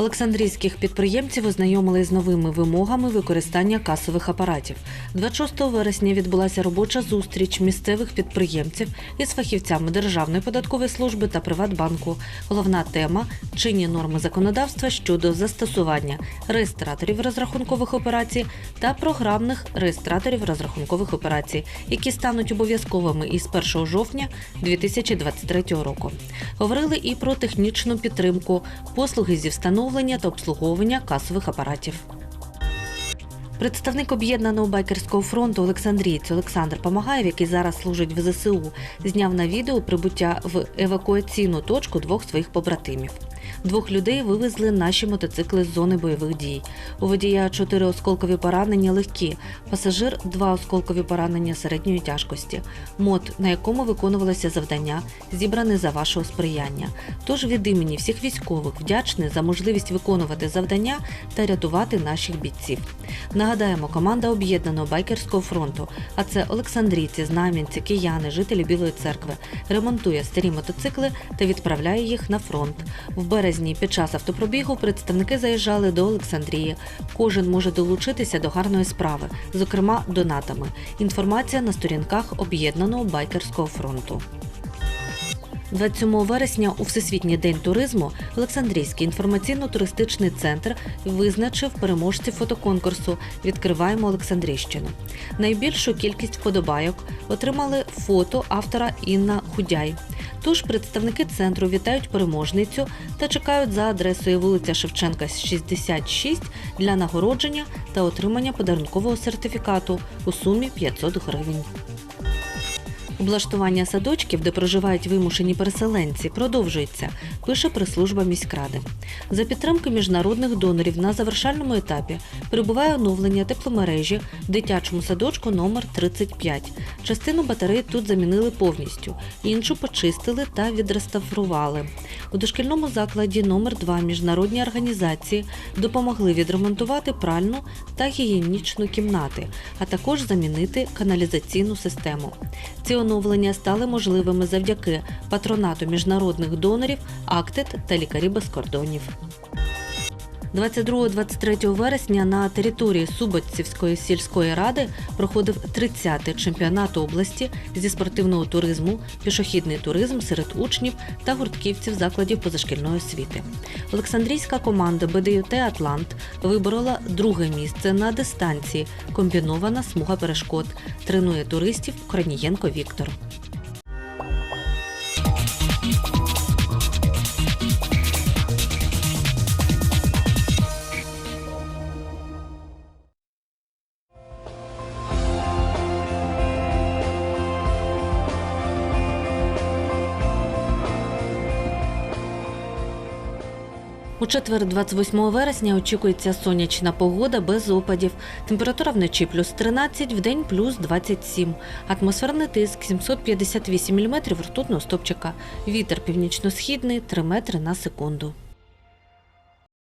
Олександрійських підприємців ознайомили з новими вимогами використання касових апаратів. 26 вересня відбулася робоча зустріч місцевих підприємців із фахівцями Державної податкової служби та Приватбанку. Головна тема чинні норми законодавства щодо застосування реєстраторів розрахункових операцій та програмних реєстраторів розрахункових операцій, які стануть обов'язковими із 1 жовтня 2023 року. Говорили і про технічну підтримку, послуги зі встановлення та обслуговування касових апаратів. Представник об'єднаного байкерського фронту Олександрійць Олександр Помагаєв, який зараз служить в ЗСУ, зняв на відео прибуття в евакуаційну точку двох своїх побратимів. Двох людей вивезли наші мотоцикли з зони бойових дій. У водія чотири осколкові поранення легкі, пасажир два осколкові поранення середньої тяжкості. Мод, на якому виконувалося завдання, зібраний за вашого сприяння. Тож від імені всіх військових вдячний за можливість виконувати завдання та рятувати наших бійців. Нагадаємо, команда об'єднаного байкерського фронту, а це Олександрійці, знам'янці, кияни, жителі Білої церкви, ремонтує старі мотоцикли та відправляє їх на фронт. В березні під час автопробігу представники заїжджали до Олександрії. Кожен може долучитися до гарної справи, зокрема донатами. Інформація на сторінках об'єднаного байкерського фронту. 27 вересня у Всесвітній день туризму Олександрійський інформаційно-туристичний центр визначив переможців фотоконкурсу Відкриваємо Олександрійщину. Найбільшу кількість вподобайок отримали фото автора Інна Худяй. Тож представники центру вітають переможницю та чекають за адресою вулиця Шевченка 66 для нагородження та отримання подарункового сертифікату у сумі 500 гривень. Облаштування садочків, де проживають вимушені переселенці, продовжується, пише прес-служба міськради. За підтримки міжнародних донорів на завершальному етапі перебуває оновлення тепломережі в дитячому садочку номер 35. Частину батарей тут замінили повністю, іншу почистили та відреставрували. У дошкільному закладі номер 2 міжнародні організації допомогли відремонтувати пральну та гігієнічну кімнати, а також замінити каналізаційну систему. Ці оновлення стали можливими завдяки патронату міжнародних донорів, Актет та лікарі без кордонів. 22-23 вересня на території Суботцівської сільської ради проходив 30-й чемпіонат області зі спортивного туризму, пішохідний туризм серед учнів та гуртківців закладів позашкільної освіти. Олександрійська команда БДЮТ Атлант виборола друге місце на дистанції комбінована смуга перешкод. Тренує туристів Корнієнко Віктор. У четвер, 28 вересня, очікується сонячна погода без опадів. Температура вночі плюс 13, вдень плюс 27. Атмосферний тиск 758 мм ртутного стопчика. Вітер північно-східний 3 метри на секунду.